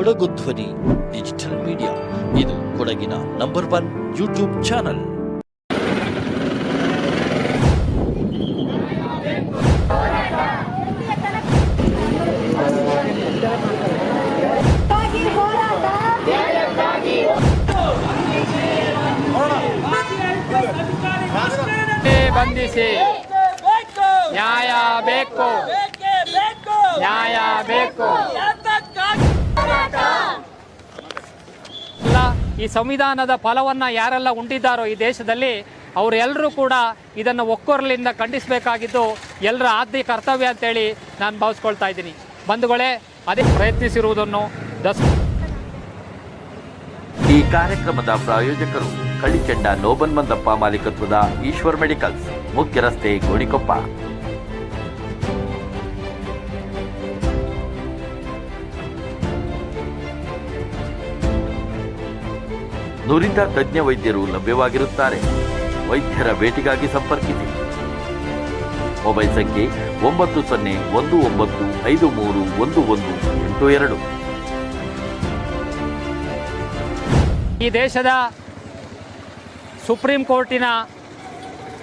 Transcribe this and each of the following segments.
ಕೊಡಗು ಧ್ವನಿ, digital media. ಇದು ಕೊಡಗಿನ ನಂಬರ್ ಒನ್ ಯೂಟ್ಯೂಬ್ ಚಾನಲ್. ಬಂಧಿಸಿ. ನ್ಯಾಯ ಬೇಕು. ನ್ಯಾಯ ಬೇಕು. ಈ ಸಂವಿಧಾನದ ಫಲವನ್ನು ಯಾರೆಲ್ಲ ಉಂಡಿದ್ದಾರೋ ಈ ದೇಶದಲ್ಲಿ ಅವರೆಲ್ಲರೂ ಕೂಡ ಇದನ್ನು ಒಕ್ಕೊರಲಿಂದ ಖಂಡಿಸಬೇಕಾಗಿದ್ದು ಎಲ್ಲರ ಆದ್ಯ ಕರ್ತವ್ಯ ಅಂತೇಳಿ ನಾನು ಭಾವಿಸ್ಕೊಳ್ತಾ ಇದ್ದೀನಿ. ಬಂಧುಗಳೇ, ಅದೇ ಪ್ರಯತ್ನಿಸಿರುವುದನ್ನು ದಸ್ ಈ ಕಾರ್ಯಕ್ರಮದ ಪ್ರಾಯೋಜಕರು ಕಳಿಚಂಡ ನೋಬನ್ ಮಂದಪ್ಪ ಮಾಲೀಕತ್ವದ ಈಶ್ವರ್ ಮೆಡಿಕಲ್ಸ್ ಮುಖ್ಯ ರಸ್ತೆ ಗೋಣಿಕೊಪ್ಪ. ನುರಿತ ತಜ್ಞ ವೈದ್ಯರು ಲಭ್ಯವಾಗಿರುತ್ತಾರೆ. ವೈದ್ಯರ ಭೇಟಿಗಾಗಿ ಸಂಪರ್ಕಿಸಿ. ಮೊಬೈಲ್ ಸಂಖ್ಯೆ ಒಂಬತ್ತು ಸೊನ್ನೆ ಒಂದು ಒಂಬತ್ತು ಐದು ಮೂರು ಒಂದು ಒಂದು ಎಂಟು ಎರಡು. ಈ ದೇಶದ ಸುಪ್ರೀಂ ಕೋರ್ಟಿನ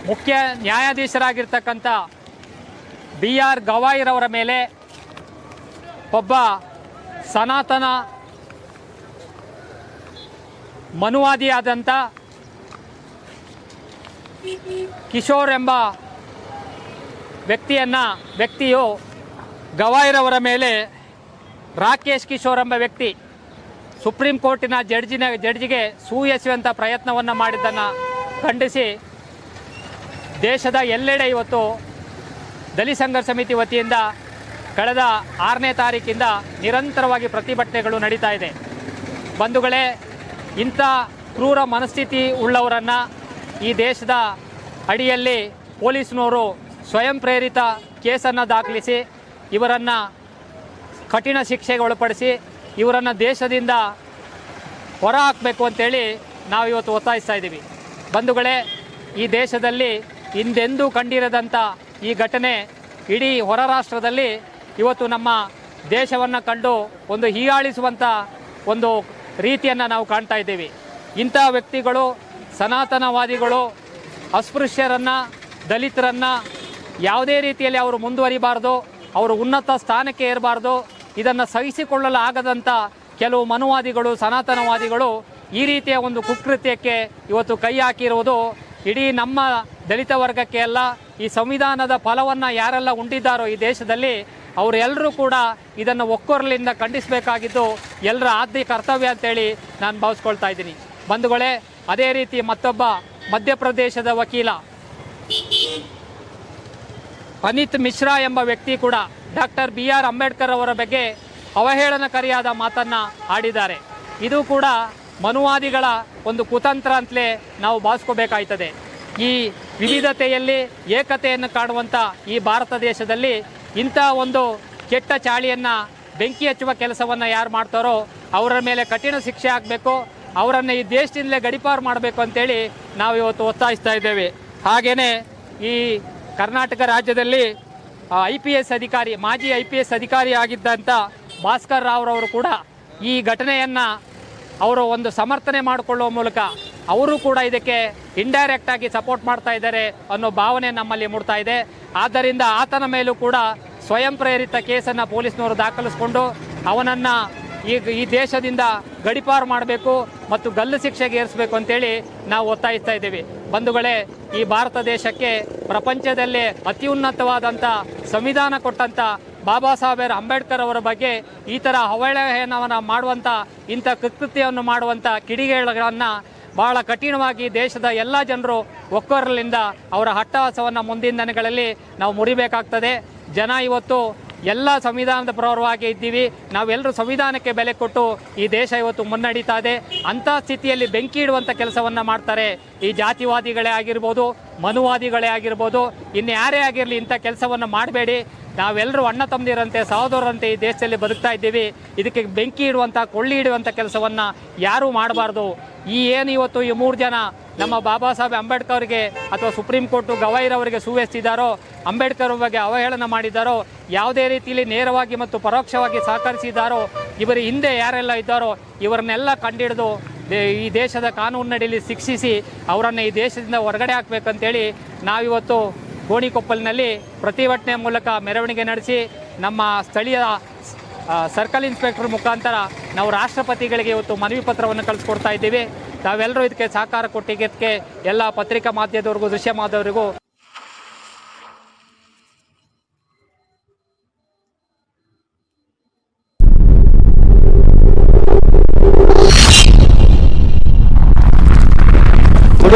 ಮುಖ್ಯ ನ್ಯಾಯಾಧೀಶರಾಗಿರ್ತಕ್ಕಂಥ ಬಿ ಆರ್ ಗವಾಯಿರವರ ಮೇಲೆ ಒಬ್ಬ ಸನಾತನ ಮನುವಾದಿಯಾದಂಥ ಕಿಶೋರ್ ಎಂಬ ವ್ಯಕ್ತಿಯನ್ನು, ವ್ಯಕ್ತಿಯು ಗವಾಯಿರವರ ಮೇಲೆ ರಾಕೇಶ್ ಕಿಶೋರ್ ಎಂಬ ವ್ಯಕ್ತಿ ಸುಪ್ರೀಂ ಕೋರ್ಟಿನ ಜಡ್ಜಿನ, ಜಡ್ಜಿಗೆ ಸೂಯಸುವಂಥ ಪ್ರಯತ್ನವನ್ನು ಮಾಡಿದ್ದನ್ನು ಖಂಡಿಸಿ ದೇಶದ ಎಲ್ಲೆಡೆ ಇವತ್ತು ದಲಿ ಸಂಘರ್ಷ ಸಮಿತಿ ವತಿಯಿಂದ ಕಳೆದ ಆರನೇ ತಾರೀಕಿಂದ ನಿರಂತರವಾಗಿ ಪ್ರತಿಭಟನೆಗಳು ನಡೀತಾ ಇದೆ. ಬಂಧುಗಳೇ ಇಂಥ ಕ್ರೂರ ಮನಸ್ಥಿತಿ ಉಳ್ಳವರನ್ನು ಈ ದೇಶದ ಅಡಿಯಲ್ಲಿ ಪೊಲೀಸ್ನವರು ಸ್ವಯಂ ಪ್ರೇರಿತ ಕೇಸನ್ನು ದಾಖಲಿಸಿ, ಇವರನ್ನು ಕಠಿಣ ಶಿಕ್ಷೆಗೆ ಒಳಪಡಿಸಿ, ಇವರನ್ನು ದೇಶದಿಂದ ಹೊರ ಹಾಕಬೇಕು ಅಂತೇಳಿ ನಾವು ಇವತ್ತು ಒತ್ತಾಯಿಸ್ತಾ ಇದ್ದೀವಿ. ಬಂಧುಗಳೇ, ಈ ದೇಶದಲ್ಲಿ ಹಿಂದೆಂದೂ ಕಂಡಿರದಂಥ ಈ ಘಟನೆ ಇಡೀ ಹೊರ ರಾಷ್ಟ್ರದಲ್ಲಿ ಇವತ್ತು ನಮ್ಮ ದೇಶವನ್ನು ಕಂಡು ಒಂದು ಹೀಯಾಳಿಸುವಂಥ ಒಂದು ರೀತಿಯನ್ನು ನಾವು ಕಾಣ್ತಾ ಇದ್ದೀವಿ. ಇಂಥ ವ್ಯಕ್ತಿಗಳು, ಸನಾತನವಾದಿಗಳು, ಅಸ್ಪೃಶ್ಯರನ್ನು, ದಲಿತರನ್ನು ಯಾವುದೇ ರೀತಿಯಲ್ಲಿ ಅವರು ಮುಂದುವರಿಬಾರ್ದು, ಅವರು ಉನ್ನತ ಸ್ಥಾನಕ್ಕೆ ಏರಬಾರ್ದು, ಇದನ್ನು ಸಹಿಸಿಕೊಳ್ಳಲು ಆಗದಂಥ ಕೆಲವು ಮನುವಾದಿಗಳು, ಸನಾತನವಾದಿಗಳು ಈ ರೀತಿಯ ಒಂದು ಕುಕೃತ್ಯಕ್ಕೆ ಇವತ್ತು ಕೈ ಹಾಕಿರುವುದು ಇಡೀ ನಮ್ಮ ದಲಿತ ವರ್ಗಕ್ಕೆ ಅಲ್ಲ, ಈ ಸಂವಿಧಾನದ ಫಲವನ್ನು ಯಾರೆಲ್ಲ ಉಂಡಿದ್ದಾರೋ ಈ ದೇಶದಲ್ಲಿ ಅವರೆಲ್ಲರೂ ಕೂಡ ಇದನ್ನು ಒಕ್ಕೊರಲಿಂದ ಖಂಡಿಸಬೇಕಾಗಿದ್ದು ಎಲ್ಲರ ಆದ್ಯ ಕರ್ತವ್ಯ ಅಂತೇಳಿ ನಾನು ಭಾವಿಸ್ಕೊಳ್ತಾ ಇದ್ದೀನಿ. ಬಂಧುಗಳೇ, ಅದೇ ರೀತಿ ಮತ್ತೊಬ್ಬ ಮಧ್ಯಪ್ರದೇಶದ ವಕೀಲ ಅನಿತ್ ಮಿಶ್ರಾ ಎಂಬ ವ್ಯಕ್ತಿ ಕೂಡ ಡಾಕ್ಟರ್ ಬಿ ಆರ್ ಅಂಬೇಡ್ಕರ್ ಅವರ ಬಗ್ಗೆ ಅವಹೇಳನಕಾರಿಯಾದ ಮಾತನ್ನು ಆಡಿದ್ದಾರೆ. ಇದು ಕೂಡ ಮನುವಾದಿಗಳ ಒಂದು ಕುತಂತ್ರ ಅಂತಲೇ ನಾವು ಭಾವಿಸ್ಕೋಬೇಕಾಯ್ತದೆ. ಈ ವಿವಿಧತೆಯಲ್ಲಿ ಏಕತೆಯನ್ನು ಕಾಣುವಂಥ ಈ ಭಾರತ ದೇಶದಲ್ಲಿ ಇಂಥ ಒಂದು ಕೆಟ್ಟ ಚಾಳಿಯನ್ನು ಬೆಂಕಿ ಹಚ್ಚುವ ಕೆಲಸವನ್ನು ಯಾರು ಮಾಡ್ತಾರೋ ಅವರ ಮೇಲೆ ಕಠಿಣ ಶಿಕ್ಷೆ ಆಗಬೇಕು, ಅವರನ್ನು ಈ ದೇಶದಿಂದಲೇ ಗಡಿಪಾರು ಮಾಡಬೇಕು ಅಂತೇಳಿ ನಾವು ಇವತ್ತು ಒತ್ತಾಯಿಸ್ತಾ ಇದ್ದೇವೆ. ಹಾಗೆಯೇ ಈ ಕರ್ನಾಟಕ ರಾಜ್ಯದಲ್ಲಿ ಐ ಪಿ ಎಸ್ ಅಧಿಕಾರಿ, ಮಾಜಿ ಐ ಪಿ ಎಸ್ ಅಧಿಕಾರಿ ಆಗಿದ್ದಂಥ ಭಾಸ್ಕರ್ ರಾವ್ರವರು ಕೂಡ ಈ ಘಟನೆಯನ್ನು ಅವರು ಒಂದು ಸಮರ್ಥನೆ ಮಾಡಿಕೊಳ್ಳುವ ಮೂಲಕ ಅವರು ಕೂಡ ಇದಕ್ಕೆ ಇಂಡೈರೆಕ್ಟ್ ಆಗಿ ಸಪೋರ್ಟ್ ಮಾಡ್ತಾ ಇದ್ದಾರೆ ಅನ್ನೋ ಭಾವನೆ ನಮ್ಮಲ್ಲಿ ಮೂಡ್ತಾ ಇದೆ. ಆದ್ದರಿಂದ ಆತನ ಮೇಲೂ ಕೂಡ ಸ್ವಯಂ ಪ್ರೇರಿತ ಕೇಸನ್ನು ಪೊಲೀಸ್ನವರು ದಾಖಲಿಸಿಕೊಂಡು ಅವನನ್ನು ಈಗ ಈ ದೇಶದಿಂದ ಗಡಿಪಾರು ಮಾಡಬೇಕು ಮತ್ತು ಗಲ್ಲು ಶಿಕ್ಷೆಗೆ ಏರಿಸಬೇಕು ಅಂತೇಳಿ ನಾವು ಒತ್ತಾಯಿಸ್ತಾ ಇದ್ದೀವಿ. ಬಂಧುಗಳೇ, ಈ ಭಾರತ ದೇಶಕ್ಕೆ ಪ್ರಪಂಚದಲ್ಲೇ ಅತ್ಯುನ್ನತವಾದಂಥ ಸಂವಿಧಾನ ಕೊಟ್ಟಂಥ ಬಾಬಾ ಸಾಹೇಬ್ ಅಂಬೇಡ್ಕರ್ ಅವರ ಬಗ್ಗೆ ಈ ಥರ ಅವಹೇಳನವನ್ನು ಮಾಡುವಂಥ ಇಂಥ ಕೃತ್ಯವನ್ನು ಮಾಡುವಂಥ ಕಿಡಿಗೇಳುಗಳನ್ನು ಬಹಳ ಕಠಿಣವಾಗಿ ದೇಶದ ಎಲ್ಲ ಜನರು ಒಕ್ಕೊರಲಿಂದ ಅವರ ಹಟ್ಟಹಾಸವನ್ನು ಮುಂದಿನ ದಿನಗಳಲ್ಲಿ ನಾವು ಮುರಿಬೇಕಾಗ್ತದೆ. ಜನ ಇವತ್ತು ಎಲ್ಲ ಸಂವಿಧಾನದ ಪ್ರವರವಾಗಿ ಇದ್ದೀವಿ. ನಾವೆಲ್ಲರೂ ಸಂವಿಧಾನಕ್ಕೆ ಬೆಲೆ ಕೊಟ್ಟು ಈ ದೇಶ ಇವತ್ತು ಮುನ್ನಡೀತಾ ಇದೆ. ಅಂಥ ಸ್ಥಿತಿಯಲ್ಲಿ ಬೆಂಕಿ ಇಡುವಂಥ ಕೆಲಸವನ್ನು ಮಾಡ್ತಾರೆ. ಈ ಜಾತಿವಾದಿಗಳೇ ಆಗಿರ್ಬೋದು, ಮನುವಾದಿಗಳೇ ಆಗಿರ್ಬೋದು, ಇನ್ನು ಯಾರೇ ಆಗಿರಲಿ ಇಂಥ ಕೆಲಸವನ್ನು ಮಾಡಬೇಡಿ. ನಾವೆಲ್ಲರೂ ಅಣ್ಣ ತಮ್ಮದಿರಂತೆ, ಸಹೋದರರಂತೆ ಈ ದೇಶದಲ್ಲಿ ಬದುಕ್ತಾ ಇದ್ದೀವಿ. ಇದಕ್ಕೆ ಬೆಂಕಿ ಇಡುವಂಥ, ಕೊಳ್ಳಿ ಇಡುವಂಥ ಕೆಲಸವನ್ನು ಯಾರೂ ಮಾಡಬಾರ್ದು. ಈ ಏನು ಇವತ್ತು ಈ ಮೂರು ಜನ ನಮ್ಮ ಬಾಬಾ ಸಾಹೇಬ್ ಅಂಬೇಡ್ಕರ್ಗೆ ಅಥವಾ ಸುಪ್ರೀಂ ಕೋರ್ಟು ಗವಾಯಿರವರಿಗೆ ಸುವೆಸ್ತಿದ್ದಾರೋ ಅಂಬೇಡ್ಕರ್ ಬಗ್ಗೆ ಅವಹೇಳನ ಮಾಡಿದ್ದಾರೋ, ಯಾವುದೇ ರೀತಿಯಲ್ಲಿ ನೇರವಾಗಿ ಮತ್ತು ಪರೋಕ್ಷವಾಗಿ ಸಹಕರಿಸಿದ್ದಾರೋ, ಇವರ ಹಿಂದೆ ಯಾರೆಲ್ಲ ಇದ್ದಾರೋ, ಇವರನ್ನೆಲ್ಲ ಕಂಡಿಡಿದು ಈ ದೇಶದ ಕಾನೂನಿನಡಿಯಲ್ಲಿ ಶಿಕ್ಷಿಸಿ ಅವರನ್ನು ಈ ದೇಶದಿಂದ ಹೊರಗಡೆ ಹಾಕಬೇಕಂತೇಳಿ ನಾವಿವತ್ತು ಗೋಣಿಕೊಪ್ಪಲಿನಲ್ಲಿ ಪ್ರತಿಭಟನೆ ಮೂಲಕ ಮೆರವಣಿಗೆ ನಡೆಸಿ, ನಮ್ಮ ಸ್ಥಳೀಯ ಸರ್ಕಲ್ ಇನ್ಸ್ಪೆಕ್ಟರ್ ಮುಖಾಂತರ ನಾವು ರಾಷ್ಟ್ರಪತಿಗಳಿಗೆ ಇವತ್ತು ಮನವಿ ಪತ್ರವನ್ನು ಕಳಿಸ್ಕೊಡ್ತಾ ಇದ್ದೀವಿ. ತಾವೆಲ್ಲರೂ ಇದಕ್ಕೆ ಸಹಕಾರ ಕೊಟ್ಟಿಗೆ ಎಲ್ಲ ಪತ್ರಿಕಾ ಮಾಧ್ಯಮದವರಿಗೂ ದೃಶ್ಯ ಮಾಧ್ಯಮದವರಿಗೂ